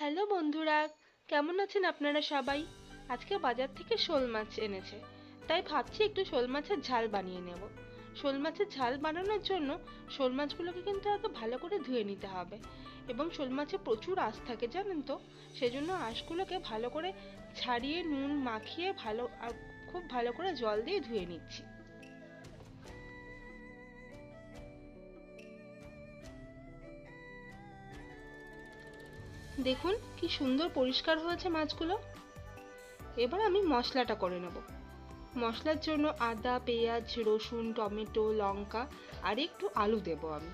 Hello বন্ধুরা, কেমন আছেন আপনারা সবাই? আজকে বাজার থেকে শোল মাছ এনেছে, তাই ভাবছি একটু শোল মাছের ঝাল বানিয়ে নেব। শোল মাছের ঝাল বানানোর জন্য শোল মাছগুলোকে কিন্তু আগে ভালো করে ধুয়ে নিতে হবে এবং শোল মাছে প্রচুর আঁশ থাকে, জানেন তো? সেজন্য আঁশগুলোকে ভালো করে ছাড়িয়ে, নুন মাখিয়ে ভালো খুব ভালো করে জল দিয়ে ধুয়ে নিচ্ছি। দেখুন কি সুন্দর পরিষ্কার হয়েছে মাছগুলো। এবার আমি মশলাটা করে নেব। মশলার জন্য আদা, পেঁয়াজ, রসুন, টমেটো, লঙ্কা আর একটু আলু দেব আমি।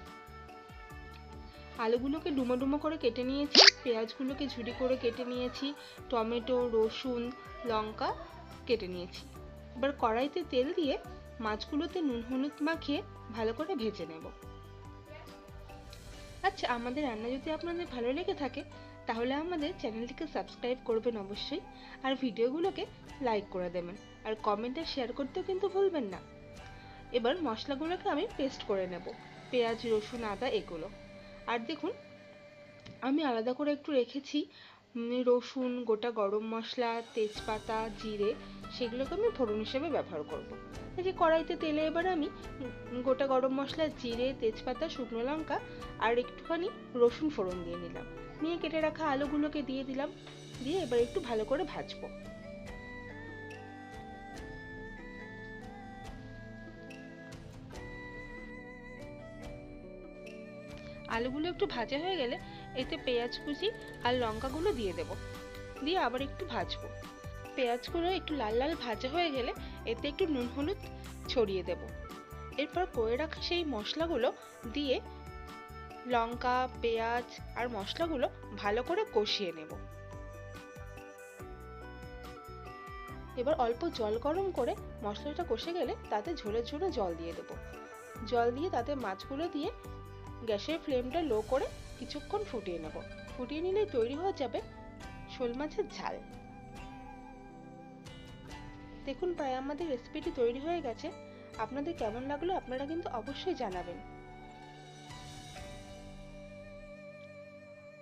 আলুগুলোকে ডুমো ডুমো করে কেটে নিয়েছি, পেঁয়াজগুলোকে ঝুড়ি করে কেটে নিয়েছি, টমেটো, রসুন, লঙ্কা কেটে নিয়েছি। এবার কড়াইতে তেল দিয়ে মাছগুলোতে নুন হলুদ মাখিয়ে ভালো করে ভেজে নেব। আচ্ছা আমাদের রান্না যদি আপনাদের ভালো লেগে থাকে তাহলে আমাদের চ্যানেলটিকে সাবস্ক্রাইব করবেন অবশ্যই, আর ভিডিওগুলোকে লাইক করে দেবেন, আর কমেন্টে শেয়ার করতেও কিন্তু ভুলবেন না। এবার মশলাগুলোকে আমি পেস্ট করে নেব, পেঁয়াজ, রসুন, আদা, এগুলো। আর দেখুন, আমি আলাদা করে একটু রেখেছি রসুন, গোটা গরম মশলা, তেজপাতা, জিরে, সেগুলোকে আমি ফোড়ন হিসেবে ব্যবহার করব। এই যে কড়াইতে তেলে এবার আমি গোটা গরম মশলা, জিরে, তেজপাতা, শুকনো লঙ্কা আর একটুখানি রসুন ফোড়ন দিয়ে নিলাম। নিয়ে কেটে রাখা আলুগুলোকে দিয়ে দিলাম। দিয়ে এবার একটু ভালো করে ভাজবো। আলুগুলো একটু ভাজা হয়ে গেলে এতে পেঁয়াজ কুচি আর লঙ্কাগুলো দিয়ে দেব। দিয়ে আবার একটু ভাজবো। পেঁয়াজগুলো একটু লাল লাল ভাজা হয়ে গেলে এতে একটু নুন হলুদ ছড়িয়ে দেব। এরপর করে রাখা সেই মশলাগুলো দিয়ে লঙ্কা, পেঁয়াজ আর মশলাগুলো ভালো করে কষিয়ে নেব। এবার অল্প জল গরম করে মশলাটা কষে গেলে তাতে ঝোলের জন্য জল দিয়ে দেবো। জল দিয়ে তাতে মাছগুলো দিয়ে গ্যাসের ফ্লেমটা লো করে কিছুক্ষণ ফুটিয়ে নেব। ফুটিয়ে নিলে তৈরি হয়ে যাবে শোল মাছের ঝাল। দেখুন প্রায় আমাদের রেসিপিটি তৈরি হয়ে গেছে। আপনাদের কেমন লাগল আপনারা কিন্তু অবশ্যই জানাবেন।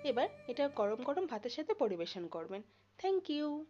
এবার এটা গরম গরম ভাতের সাথে পরিবেশন করবেন। Thank you